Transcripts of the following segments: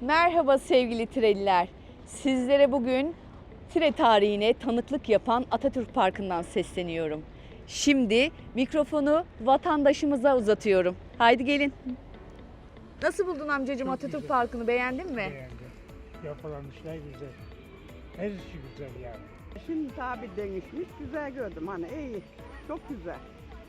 Merhaba sevgili Tireliler. Sizlere bugün Tire tarihine tanıklık yapan Atatürk Parkı'ndan sesleniyorum. Şimdi mikrofonu vatandaşımıza uzatıyorum. Haydi gelin. Nasıl buldun amcacığım Çok Atatürk güzel. Parkı'nı beğendin mi? Beğendim. Yapılan işler güzel. Her işi güzel yani. Şimdi tabi değişmiş, güzel gördüm hani iyi, çok güzel.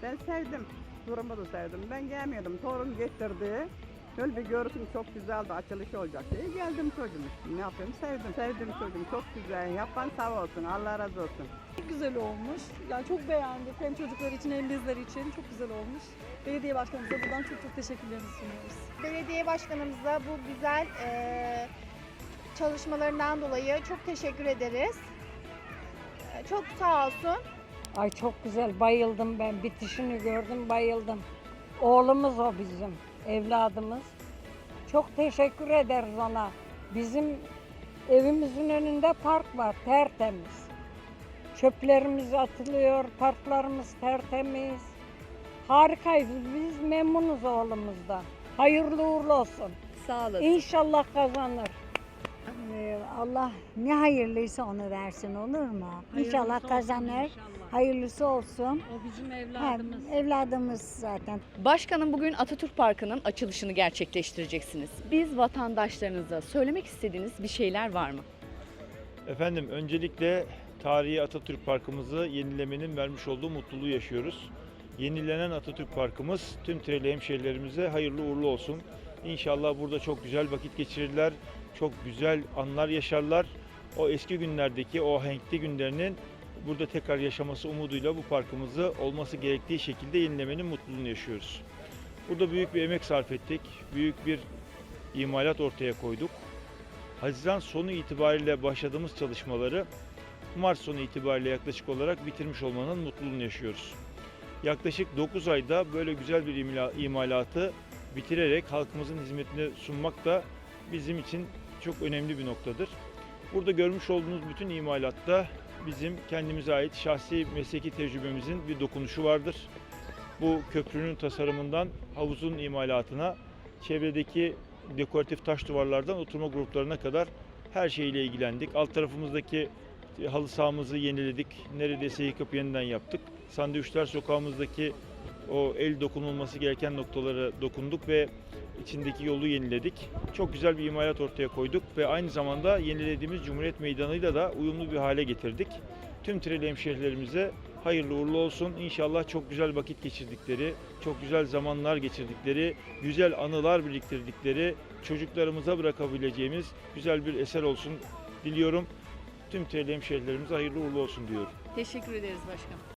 Ben sevdim, durumu da sevdim. Ben gelmiyordum, torun getirdi. Şöyle bir görsün çok güzeldi, açılış olacak diye geldim çocuğum. Ne yapayım, sevdim, sevdim çocuğum, çok güzel. Yapan sağ olsun, Allah razı olsun. Çok güzel olmuş. Yani çok beğendik. Hem çocuklar için hem bizler için çok güzel olmuş. Belediye başkanımıza buradan çok çok teşekkürlerimizi sunuyoruz. Belediye başkanımıza bu güzel eee, çalışmalarından dolayı çok teşekkür ederiz. Eee, Çok sağ olsun. Ay çok güzel bayıldım ben bitişini gördüm bayıldım. Oğlumuz o bizim evladımız. Çok teşekkür ederiz ona. Bizim evimizin önünde park var tertemiz. Çöplerimiz atılıyor, parklarımız tertemiz. Harikayız biz memnunuz oğlumuzdan. Hayırlı uğurlu olsun. Sağ olasın. İnşallah kazanır. Ee, Allah ne hayırlıysa onu versin olur mu? inşallah kazanır. Hayırlısı olsun. O bizim Hem evladımız zaten. Başkanım bugün Atatürk Parkı'nın açılışını gerçekleştireceksiniz. Biz vatandaşlarınıza söylemek istediğiniz bir şeyler var mı? Efendim öncelikle tarihi Atatürk Parkımızı yenilemenin vermiş olduğu mutluluğu yaşıyoruz. Yenilenen Atatürk Parkımız tüm Tireli hemşehrilerimize hayırlı uğurlu olsun. İnşallah burada çok güzel vakit geçirirler, çok güzel anlar yaşarlar. O eski günlerdeki o henkli günlerinin burada tekrar yaşaması umuduyla bu parkımızı olması gerektiği şekilde yenilemenin mutluluğunu yaşıyoruz. Burada büyük bir emek sarf ettik, büyük bir imalat ortaya koyduk. Haziran sonu itibariyle başladığımız çalışmaları Mart sonu itibariyle yaklaşık olarak bitirmiş olmanın mutluluğunu yaşıyoruz. Yaklaşık 9 ayda böyle güzel bir imalatı bitirerek halkımızın hizmetine sunmak da bizim için çok önemli bir noktadır. Burada görmüş olduğunuz bütün imalatta bizim kendimize ait şahsi mesleki tecrübemizin bir dokunuşu vardır. Bu köprünün tasarımından havuzun imalatına, çevredeki dekoratif taş duvarlardan oturma gruplarına kadar her şeyle ilgilendik. Alt tarafımızdaki halı sahamızı yeniledik. Neredeyse yıkıp yeniden yaptık. Sandviçler sokağımızdaki o el dokunulması gereken noktalara dokunduk ve içindeki yolu yeniledik. Çok güzel bir imalat ortaya koyduk ve aynı zamanda yenilediğimiz Cumhuriyet Meydanı'yla da uyumlu bir hale getirdik. Tüm Tireli hemşehrilerimize hayırlı uğurlu olsun. İnşallah çok güzel vakit geçirdikleri, çok güzel zamanlar geçirdikleri, güzel anılar biriktirdikleri, çocuklarımıza bırakabileceğimiz güzel bir eser olsun diliyorum. Tüm Tireli hemşehrilerimize hayırlı uğurlu olsun diyorum. Teşekkür ederiz başkanım.